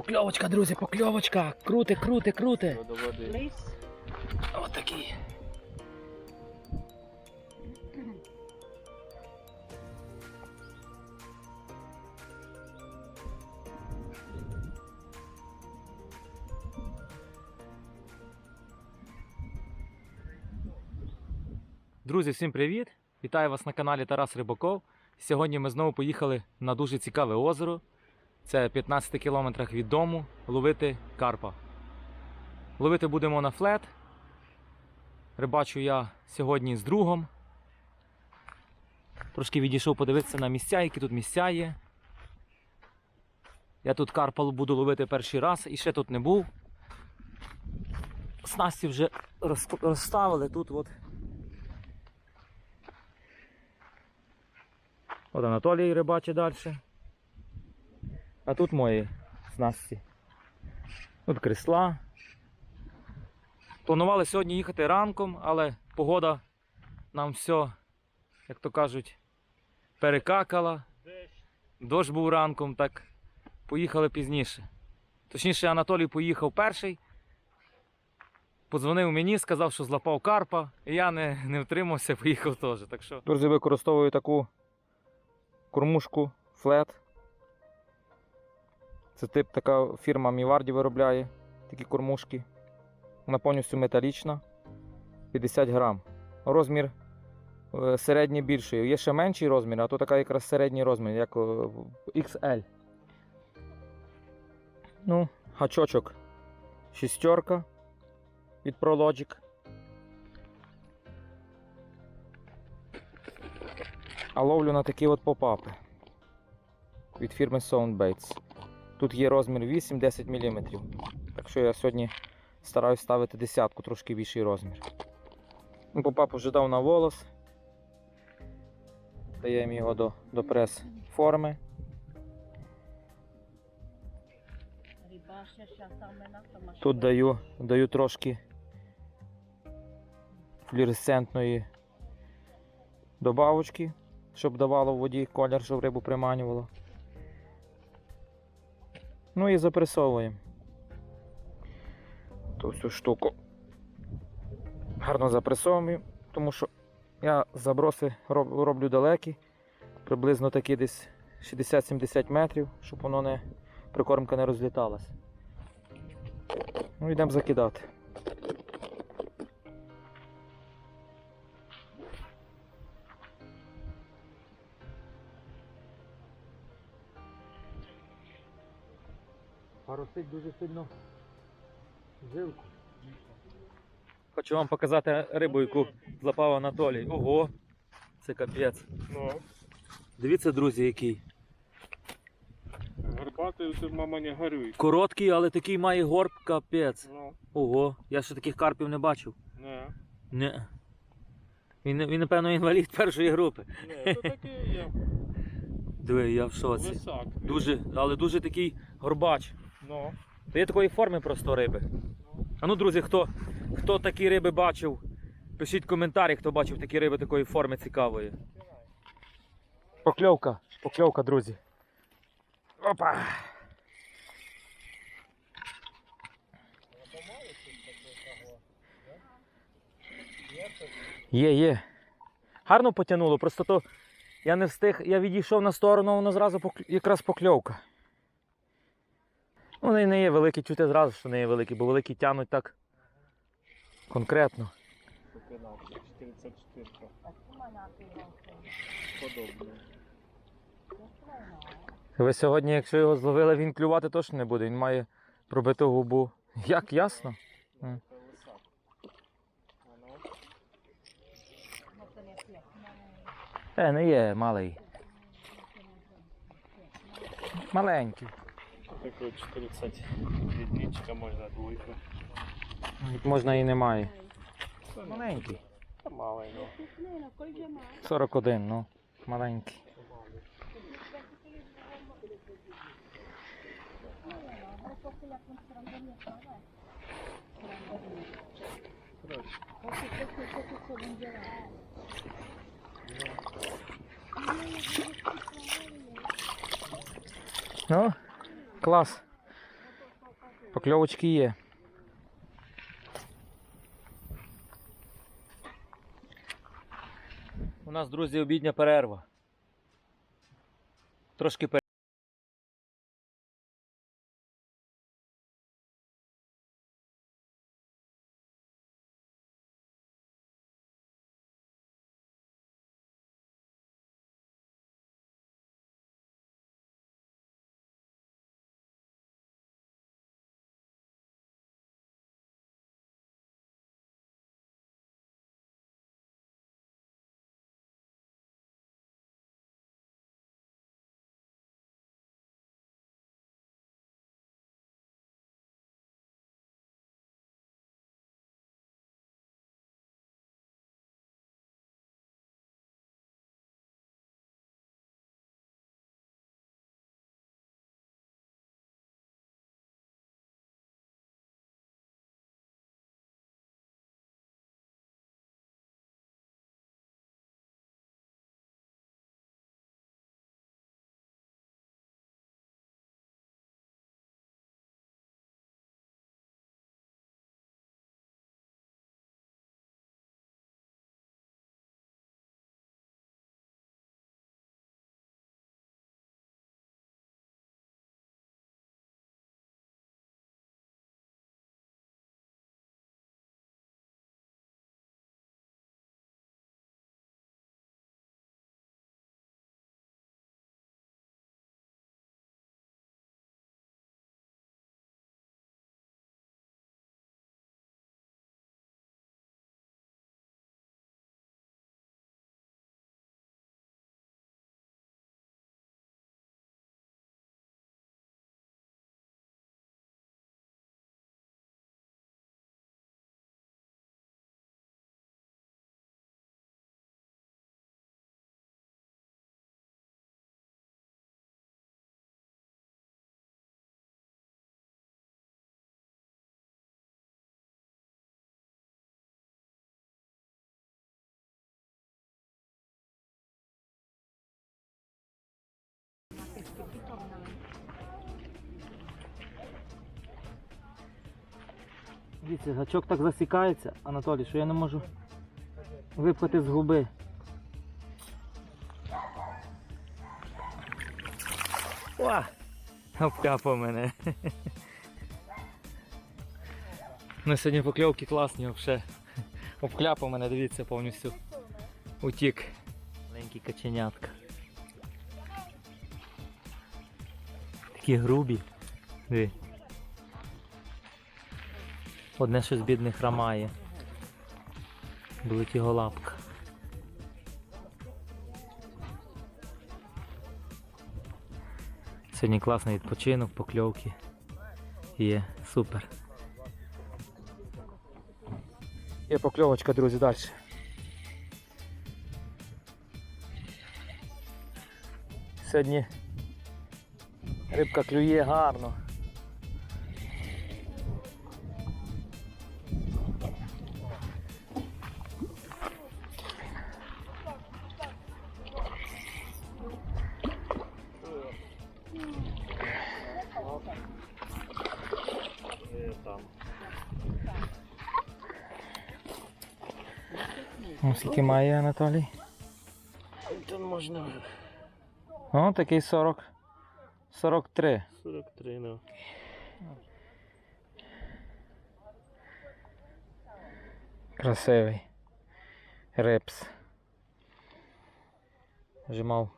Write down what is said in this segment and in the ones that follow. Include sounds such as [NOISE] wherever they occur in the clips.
Покльовочка, друзі, покльовочка. Круте, круте, круте. До води. Отакий. Друзі, всім привіт! Вітаю вас на каналі Тарас Рибаков. Сьогодні ми знову поїхали на дуже цікаве озеро. Це 15 кілометрах від дому ловити карпа. Ловити будемо на флет. Рибачу я сьогодні з другом. Трошки відійшов подивитися на місця, які тут місця є. Я тут карпа буду ловити перший раз і ще тут не був. Снасті вже розставили тут от. От Анатолій рибачить далі. А тут мої снасті. Тут кресла. Планували сьогодні їхати ранком, але погода нам все, як то кажуть, перекакала. Дощ був ранком, так поїхали пізніше. Точніше, Анатолій поїхав перший. Подзвонив мені, сказав, що злапав карпа, і я не, не втримався, [LAUGHS] поїхав теж. Так що... Використовую таку кормушку флет. Це тип така фірма Міварді виробляє такі кормушки. Вона повністю металічна. 50 грам. Розмір е, середній більший. Є ще менший розмір, а то така якраз середній розмір, як е, XL. Ну, гачочок шістерка від ProLogic. А ловлю на такі от попапи від фірми Soundbaits. Тут є розмір 8-10 мм. Так що я сьогодні стараюсь ставити десятку, трошки більший розмір. Ну, Попап вже дав на волос. Даємо його до, до мене там Тут даю, даю трошки флюоресцентної добавочки, щоб давало в воді колір, щоб рибу приманювало. Ну і запресовуємо всю штуку. Гарно запресовуємо, тому що я заброси роблю далекі, приблизно такі десь 60-70 метрів, щоб воно не прикормка не розліталась. Ну, йдемо закидати. Парусить дуже сильно жилку. Хочу вам показати рибу, яку злапав Анатолій. Ого! Це капець. Ну, Дивіться, друзі, який. горбатий це мама не горюй. Короткий, але такий має горб, капець. Ну, Ого, я ще таких карпів не бачив. не. Не. Він, він напевно, інвалід першої групи. Не, це такий я. Диви, я в шоці. Лисак. Дуже, але дуже такий горбач. Ну, Та є такої форми просто риби. А ну, друзі, хто, хто такі риби бачив, пишіть коментарі, хто бачив такі риби такої форми цікавої. Покльовка, покльовка, друзі. Опа! Є, є. Гарно потягнуло, просто то я не встиг, я відійшов на сторону, воно зразу покл- якраз покльовка. Ну, Вони не є великі, чути зразу, що не є великі, бо великі тянуть так конкретно. 44. Ви сьогодні, якщо його зловили, він клювати точно не буде, він має пробиту губу. Як ясно? Е, не є малий. Маленький. Такий 40 відмічка можна двойка. Можна і немає. Маленький. Та малий, ну. 41, ну, маленький. Ну, клас. Покльовочки є. У нас, друзі, обідня перерва. Трошки перерва. Дивіться, гачок так засікається, Анатолій, що я не можу випхати з губи. О! Обкапав мене. Ну, сьогодні покльовки класні взагалі. Обкляпав мене, дивіться, повністю утік. Маленький каченятка. Такі грубі. Диви. Одне щось бідне храмає. Болить його лапка. Сьогодні класний відпочинок, покльовки. Є супер. Є покльовочка, друзі, далі. Сьогодні рибка клює гарно. Скільки має Анатолій? Тут можна О, такий 40. 43. 43, ну. Красивий. Репс. Вже мав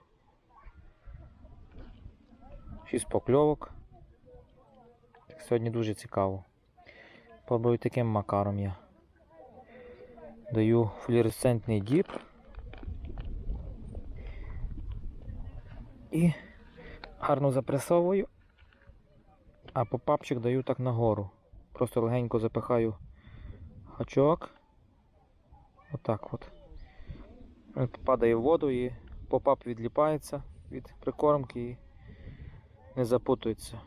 6 покльовок. Так, Сьогодні дуже цікаво. Пробую таким макаром я. Даю флюоресцентний діп. І гарно запресовую. А попапчик даю так нагору. Просто легенько запихаю гачок. Отак от. Він падає в воду і попап відліпається від прикормки і не запутується.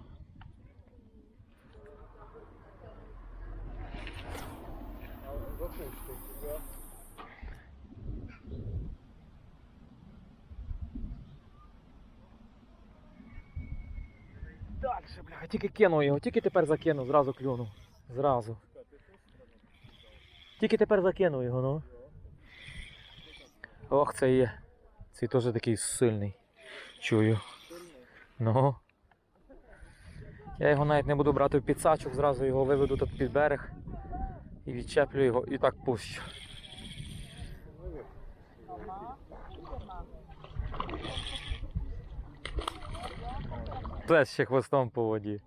Далі, бляха, тільки кинув його, тільки тепер закинув, зразу клюнув. Зразу. Тільки тепер закинув його, ну. Ох, це є. Цей теж такий сильний. Чую. Ну. Я його навіть не буду брати в підсачок, зразу його виведу тут під берег і відчеплю його і так пущу. Плес ще хвостом по воді.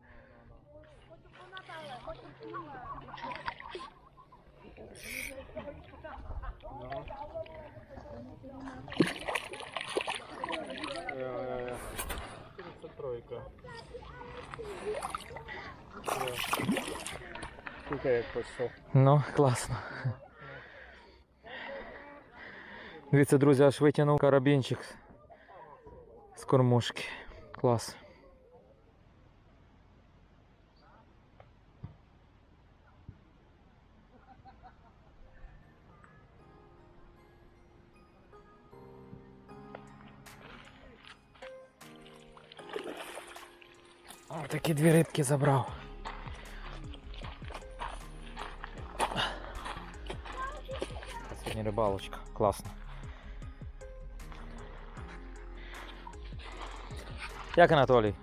Це тройка. Тільки як пішов. Ну, класно. Дивіться, друзі, аж витягнув карабінчик з кормушки. Клас. Такі дві рибки забрав. Сьогодні рибалочка, класно. Як Анатолій?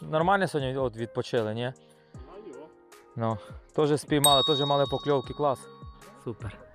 Нормально сьогодні от відпочили, ні? Ну, теж спіймали, теж мали покльовки, клас. Супер.